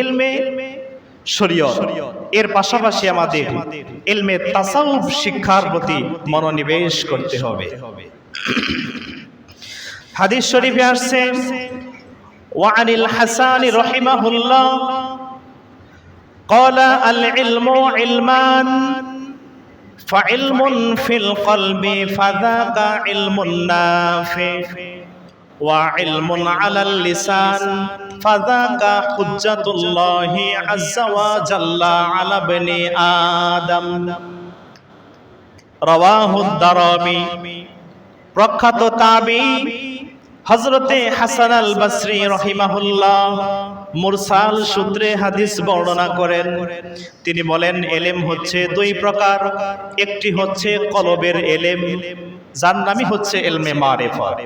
ইলমে শরীয়ত এর পাশাপাশি আমাদের ইলমে তাসাউফ শিক্ষার প্রতি মনোনিবেশ করতে হবে হাদিস শরীফে আসছে وعن الحسن رحمه الله قال العلم علمان فعلم في القلب فذاك علم نافع وعلم على اللسان فذاك حجة الله عز وجل على ابن آدم رواه الدرامي প্রখ্যাত তাবি হজরতে হাসান আল বাসরি রহিমাহুল্লাহ মুরসাল সূত্রে হাদিস বর্ণনা করেন তিনি বলেন এলেম হচ্ছে দুই প্রকার একটি হচ্ছে কলবের এলেম যার নামই হচ্ছে এলমে মারেফত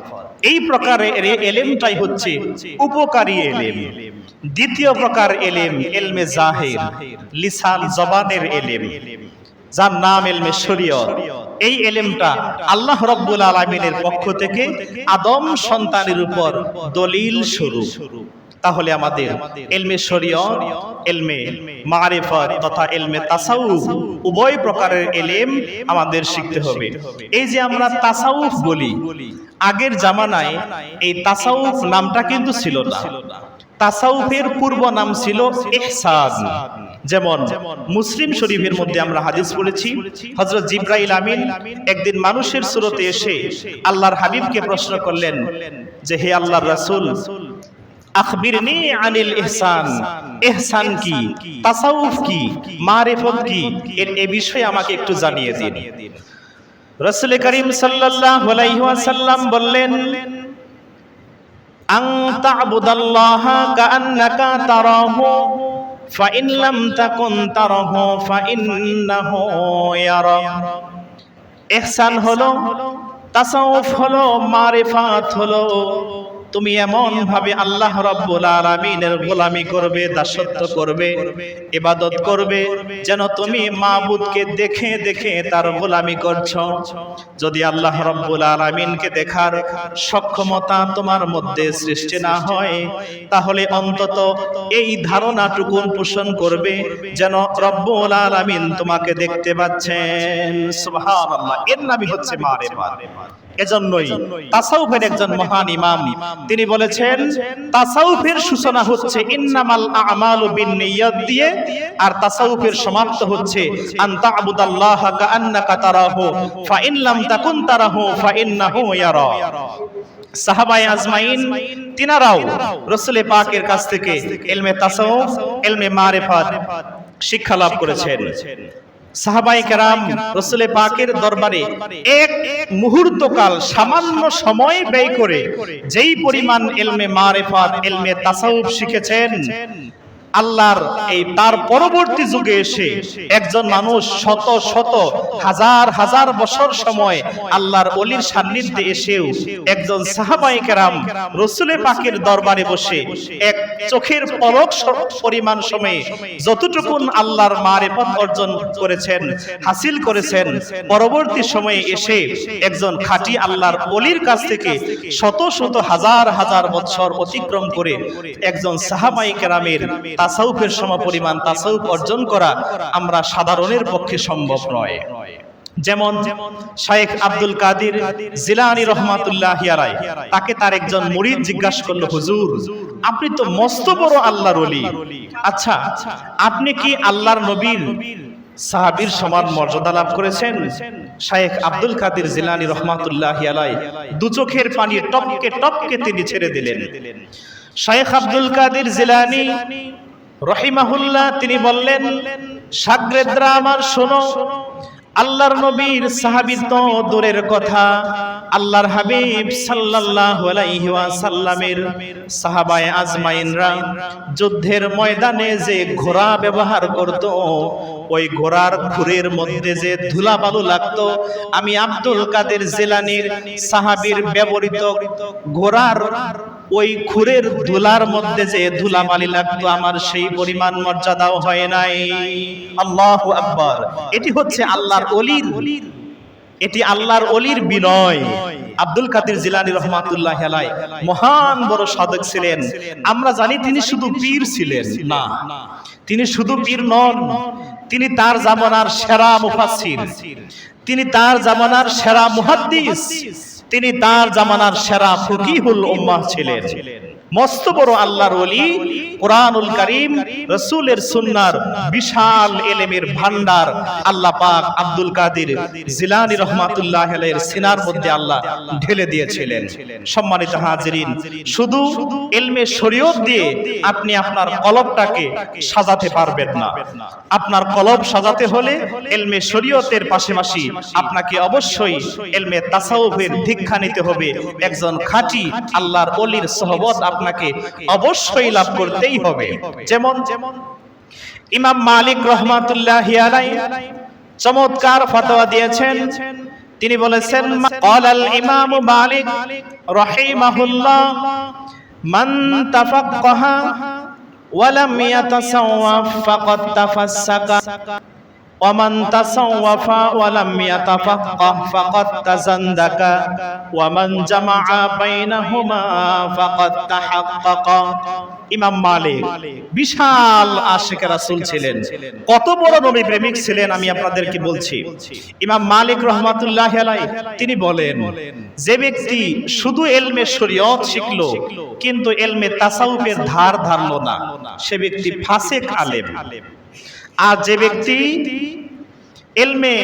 এই প্রকারে এলেমটাই হচ্ছে উপকারী এলেম। দ্বিতীয় প্রকার এলেম এলমে জাহের লিসান জবানের এলেম। যার নাম এলমে শরীয়ত। এই এলেমটা আল্লাহ রব্বুল আলমিনের পক্ষ থেকে আদম সন্তানের উপর দলিল শুরু। তাহলে আমাদের এলমে শরীয়ত, এলমে মারেফত তথা এলমে তাসাউফ উভয় প্রকারের এলেম আমাদের শিখতে হবে। এই যে আমরা তাসাউফ বলি, আগের জামানায় এই তাসাউফ নামটা কিন্তু ছিল না। তাসাউফের পূর্ব নাম ছিল ইহসান। যেমন মুসলিম শরীফের মধ্যে আমরা হাদিস পড়েছি হজরত জিব্রাইল আমিন একদিন মানুষের সুরতে এসে আল্লাহর হাবিবকে প্রশ্ন করলেন যে, হে আল্লাহর রাসূল আখবিরনি আনিল ইহসান। ইহসান কি? তাসাউফ কি? মারিফত কি? এর এ বিষয়ে আমাকে একটু জানিয়ে দিন। রাসূল করিম সাল্লাল্লাহু আলাইহি ওয়াসাল্লাম বললেন আং তা'বুদাল্লাহা কাআন্নাকা তারাহু, ফাইন লাম তাকুন তারাহু, ফাইন্নাহু ইয়ারা। ইহসান হলো, তাসাউফ হলো, মারিফাত হলো। তুমি এমন ভাবে আল্লাহ রব্বুল আলামিনের গোলামি করবে, দাসত্ব করবে, ইবাদত করবে, যেন তুমি মাবুদকে দেখে দেখে তার গোলামি করছ। যদি আল্লাহ রব্বুল আলামিনকে দেখার সক্ষমতা তোমার মধ্যে সৃষ্টি না হয়, তাহলে অন্তত এই ধারণাটুকু পোষণ করবে যেন রব্বুল আলামিন তোমাকে দেখতে পাচ্ছেন। সুবহানাল্লাহ, এর নামই হচ্ছে মারেফাত এজন্যই তাসাউফের একজন মহান ইমাম। তিনি বলেছেন তাসাউফের সূচনা হচ্ছে ইন্নামাল আমালু বিন্নিয়াত দিয়ে আর তাসাউফের সমাপ্ত হচ্ছে আন তা'বুদাল্লাহা কাআন্নাকা তারাহু ফা ইন লাম তাকুন তারাহু ফা ইন্নাহু ইয়ারা। সাহাবায়ে আজমাইন তিনারাও রাসূল পাকের কাছ থেকে ইলমে তাসাউফ ইলমে মারিফাত শিক্ষা লাভ করেছেন। সাহাবাই কেরাম, রসুলে পাকের দরবারে এক মুহূর্তকাল সামান্য সময় ব্যয় করে যেই পরিমাণ এলমে মারেফাত, এলমে তাসাউফ শিখেছেন আল্লাহর এই তার পরবর্তী যুগে এসে একজন মানুষ শত শত হাজার হাজার বছর সময় আল্লাহর অলির সান্নিধ্যে এসেও একজন সাহাবাই কেরাম রসুলে পাকের দরবারে বসে এক চোখের পলক পরিমাণ সময়ে যতটুকুন আল্লাহর মারেফত অর্জন করেছেন, হাসিল করেছেন, পরবর্তী সময়ে এসে একজন খাঁটি আল্লাহর অলির কাছ থেকে শত শত হাজার হাজার বছর অতিক্রম করে একজন সাহাবাই কেরামের তাসাউফের সমপরিমাণ তাসাউফ অর্জন করা আমরা সাধারণের পক্ষে সম্ভব নয়। যেমন শায়েখ আব্দুল কাদির জিলানি রহমাতুল্লাহ হিয়ারাই তাকে তার একজন মুরিদ জিজ্ঞাসা করল, হুজুর, আপনি তো মস্ত বড় আল্লাহর ওলি। আচ্ছা আপনি কি আল্লাহর নবীর সাহাবীর সমান মর্যাদা লাভ করেছেন? শায়েখ আব্দুল কাদির জিলানি রহমাতুল্লাহ আলাই দু চোখের পানি টপকে টপকে তিনি ছেড়ে দিলেন। শায়েখ আব্দুল কাদির জিলানি রহিমাহুল্লাহ তিনি বললেন সাগ্রেদরা আমার শোনো আল্লাহর নবীর সাহাবিত দূরের কথা। আল্লাহর হাবিব সাল্লাল্লাহু আলাইহি ওয়াসাল্লামের সাহাবায়ে আজমাইনরা যুদ্ধের ময়দানে যে ঘোড়া ব্যবহার করত, ওই ঘোড়ার খুরের মধ্যে যে ধুলা বালু লাগতো, আমি আব্দুল কাদের জেলানির সাহাবীর ব্যবহৃত ঘোড়ার ওই খুরের ধুলার মধ্যে যে ধুলাবালি লাগতো, আমার সেই পরিমাণ মর্যাদাও হয় নাই। আল্লাহু আকবার। এটি হচ্ছে আল্লাহর অলির এটি আল্লাহর অলির বিনয়। আব্দুল কাদের জিলানী রহমাতুল্লাহ মহান বড় সাধক ছিলেন। আমরা জানি তিনি শুধু পীর ছিলেন না। তিনি শুধু পীর নন, তিনি তার জামানার সেরা মুফাসসির। তিনি তার জামানার সেরা মুহাদ্দিস। তিনি তার জামানার সেরা ফকিহুল উম্মাহ ছিলেন। মস্ত বড় আল্লাহর ওলি কোরআনুল কারীম রাসূলের সুন্নার বিশাল এলেমের ভান্ডার আল্লাহ পাক আব্দুল কাদির জিলানী রহমাতুল্লাহ আলাইহির সিনার মধ্যে আল্লাহ ঢেলে দিয়েছিলেন। সম্মানিত হাজিরিন শুধু এলমে শরীয়ত দিয়ে আপনি আপনার কলবটাকে সাজাতে পারবেন না। আপনার কলব সাজাতে হলে এলমে শরীয়তের পাশাপাশি আপনাকে অবশ্যই এলমে তাসাউফের দীক্ষা নিতে হবে। একজন খাঁটি আল্লাহর অলির সহবত আপনাকে অবশ্যই লাভ করতেই হবে। যেমন যেমন ইমাম মালিক রহমাতুল্লাহ চমৎকার ফতোয়া দিয়েছেন। তিনি বলেছেন ক্বালাল ইমাম মালিক রাহিমাহুল্লাহ মান তাফাক্কাহা ওয়ালাম ইয়াতাসাওয়াফ ফাকাদ তাফাসসাকা ومن تصوف ولم يتفقه فقد تزندك ومن جمع بينهما فقد تحقق ইমাম মালিক বিশাল আশিক রাসূল ছিলেন কত বড় নবী প্রেমিক ছিলেন আমি আপনাদেরকে বলছি ইমাম মালিক রহমাতুল্লাহ আলাই তিনি বলেন যে ব্যক্তি শুধু এলমে শরীয়ত শিখলো কিন্তু এলমে তাসাউফের ধার ধারলো না সে ব্যক্তি ফাসেক আলেম আর যে ব্যক্তি এলমে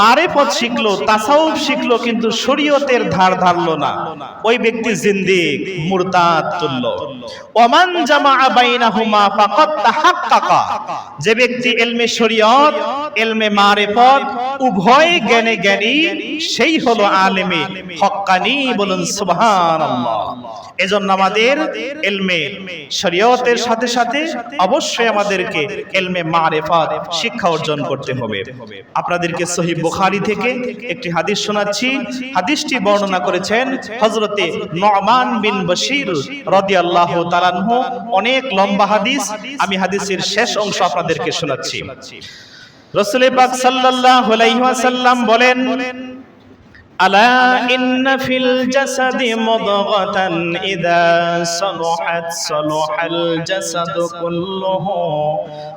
মারেফত শিখলো, তাসাউফ শিখলো, কিন্তু শরীয়তের ধার ধারলো না। ওই ব্যক্তি জিন্দিক মুরতাদ তুল্য। ওমান জামা বাইনাহুমা ফাকাদ তাহাক্কাকা। যে ব্যক্তি এলমে শরীয়ত, এলমে মারেফত, উভয় জ্ঞানে জ্ঞানী, সেই হলো আলেমে, হক্কানি বলুন সুবহানাল্লাহ। এজন্য আমাদের এলমে শরীয়তের সাথে সাথে অবশ্যই আমাদেরকে এলমে মারেফত শিক্ষা অর্জন করতে হবে। আপনাদেরকে সহি বুখারি থেকে একটি হাদিস শোনাচ্ছি। হাদিসটি বর্ণনা করেছেন হজরতে নমান বিন বশির রদি আল্লাহ আনহু। অনেক লম্বা হাদিস। আমি হাদিসের শেষ অংশ আপনাদেরকে শোনাচ্ছি। রাসূল পাক ওয়াসাল্লাম বলেন ألا إن في الجسد مضغة إذا صلحت صلح الجسد كله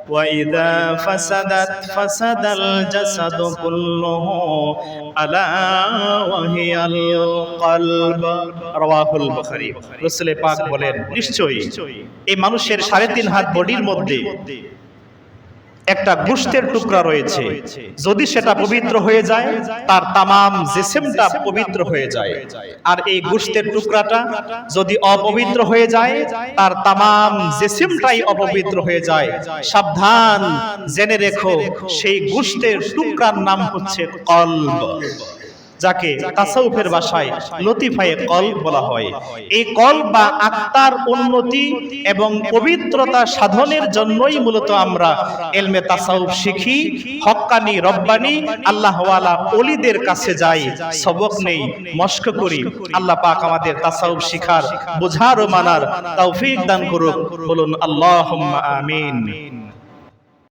وإذا فسدت فسد الجسد كله ألا وهي القلب رواه البخاري رسول পাক বলেন নিশ্চয়ই এই মানুষের সাড়ে তিন হাত বডির মধ্যে একটা গোষ্ঠের টুকরা রয়েছে। যদি সেটা পবিত্র হয়ে যায় তার তামাম জেসেমটা পবিত্র হয়ে যায়। আর এই গোষ্ঠের টুকরাটা যদি অপবিত্র হয়ে যায় তার তামাম জেসেমটাই অপবিত্র হয়ে যায়। সাবধান জেনে রেখো সেই গোষ্ঠের টুকরার নাম হচ্ছে কলব। যাকে তাসাউফের ভাষায় লতিফায়ে কলব বলা হয়। এই কলব বা আত্মার উন্নতি এবং পবিত্রতা সাধনের জন্যই মূলত আমরা এলমে তাসাউফ শিখি। হক্কানি রব্বানি আল্লাহওয়ালা অলিদের কাছে যাই সবক নেই মস্ক করি। আল্লাহ পাক আমাদের তাসাউফ শিখার বোঝার ও মানার তৌফিক দান করুক। বলুন আল্লাহুম্মা আমিন।